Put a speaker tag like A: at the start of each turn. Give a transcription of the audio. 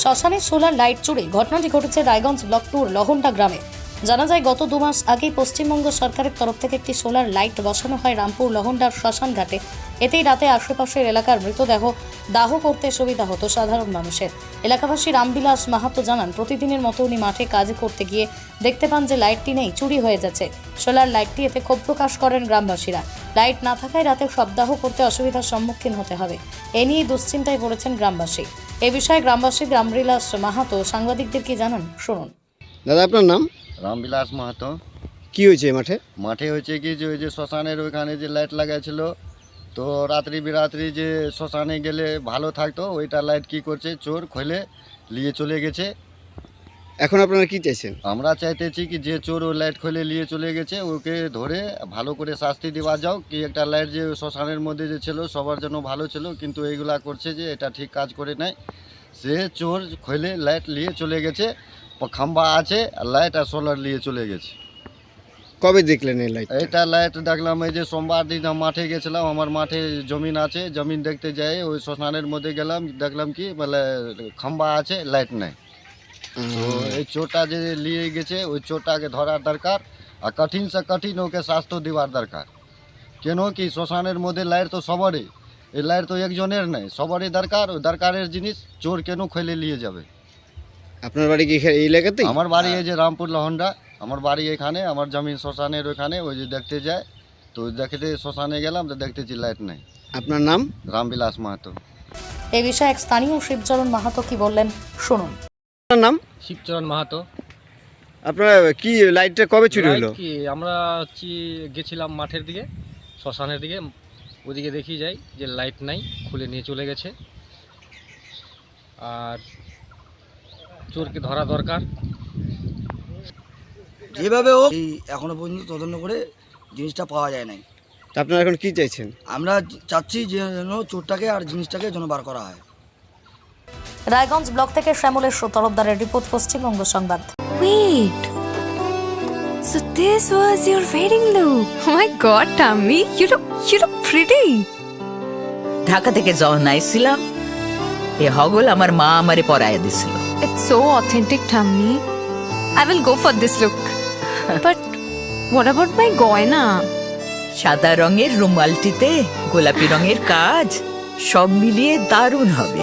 A: শ্মশানে solar light চুরি। ঘটনাটি ঘটেছে রায়গঞ্জ ব্লক টুর লহন্ডা গ্রামে। জানা যায়, গত দু মাস আগে পশ্চিমবঙ্গ সরকারের তরফ থেকে একটি সোলার লাইট বসানো হয় রামপুর লহন্ডার শ্মশান ঘাটে। এতেই রাতে আশেপাশের এলাকার মৃতদেহ দাহ করতে সুবিধা হতো সাধারণ মানুষের। এলাকাবাসী রামবিলাস মাহাতো জানান, প্রতিদিনের মতো উনি মাঠে কাজ করতে গিয়ে দেখতে পান যে লাইটটি নেই, চুরি হয়ে যাচ্ছে। সোলার লাইটটি এতে ক্ষোভ প্রকাশ করেন গ্রামবাসীরা। লাইট না থাকায় রাতে সপ্তাহ করতে অসুবিধার সম্মুখীন হতে হবে। এ নিয়ে দুশ্চিন্তায় পড়েছেন গ্রামবাসী। এ বিষয়ে গ্রামবাসী রামবিলাস মাহাতো সাংবাদিকদের কি জানান? শুনুন।
B: দাদা আপনার নাম?
C: রামবিলাস মাহাতো।
B: কি হয়েছে মাঠে?
C: মাঠে হয়েছে কি যে ওই যে শ্মশানের ওইখানে যে লাইট লাগাইছিল তো রাত্রি বিরাত্রি যে শ্মশানে গেলে ভালো থাকতো ওইটা লাইট কি করছে? চোর খোলে নিয়ে চলে গেছে।
B: এখন আপনারা কি চাইছেন?
C: আমরা চাইতেছি কি যে চোর ওই লাইট খোলে নিয়ে চলে গেছে ওকে ধরে ভালো করে শাস্তি দেওয়া যাও। কি একটা লাইট যে শ্মশানের মধ্যে যে ছিল সবার জন্য ভালো ছিল কিন্তু এইগুলা করছে যে এটা ঠিক কাজ করে নাই। সে চোর খোলে লাইট নিয়ে চলে গেছে খাম্বা আছে আর লাইট আর সোলার নিয়ে চলে গেছে।
B: কবে দেখলেন এই লাইট
C: এটা লাইট দেখলাম এই যে সোমবার দিন আমি মাঠে গেছিলাম আমার মাঠে জমিন আছে জমিন দেখতে যাই ওই শ্মশানের মধ্যে গেলাম দেখলাম কি মানে খাম্বা আছে লাইট নাই। তো এই চোরটা যে নিয়ে গেছে ওই চোরটাকে ধরার দরকার আর কঠিন সে কঠিন ওকে স্বাস্থ্য দেওয়ার দরকার। কেন কি শ্মশানের মধ্যে লাইট তো সবারই এই লাইট তো একজনের নেই সবারই দরকার ওই দরকারের জিনিস চোর কেন খেলে নিয়ে যাবে?
B: আপনার বাড়ি কি এই এলাকাতেই?
C: আমার বাড়ি এই যে রামপুর লহন্ডা আমার বাড়ি এখানে আমার জমিন শ্মশানের ওখানে ওই যে দেখতে যায়। তো দেখতে শ্মশানে গেলাম তো দেখতেছি লাইট নেই।
B: আপনার নাম?
C: রামবিলাস মাহাতো।
A: এ বিষয়ে এক স্থানীয় শিবচরণ মাহাতো কি বললেন শুনুন।
B: আপনার নাম?
D: শিবচরণ মাহাতো।
B: আপনার কি লাইটটা কবে চুরি হলো?
D: কি আমরা হচ্ছি গেছিলাম মাঠের দিকে শ্মশানের দিকে ওদিকে দেখি যাই যে লাইট নাই খুলে নিয়ে চলে গেছে। আর চোরকে ধরা দরকার।
E: যেভাবে হোক এই এখনও পর্যন্ত তদন্ত করে জিনিসটা পাওয়া যায় নাই।
B: তা আপনারা এখন কি চাইছেন?
E: আমরা চাচ্ছি যে যেন চোরটাকে আর জিনিসটাকে যেন বার করা হয়।
A: রায়গঞ্জ ব্লক থেকে শ্যামলেশ্বর তরফদারের রিপোর্ট পশ্চিমবঙ্গ সংবাদ
F: Wait. So this was your wedding look. Oh my god, Tammy, you look you look pretty.
G: Dhaka থেকে যখন আইছিলাম এ হগল আমার মা আমারে পরাইয়া দিছিল
F: It's so authentic, Tammy. I will go for this look. but what about my goina?
G: সাদা রঙের রুমালটিতে গোলাপি রঙের কাজ সব মিলিয়ে দারুণ হবে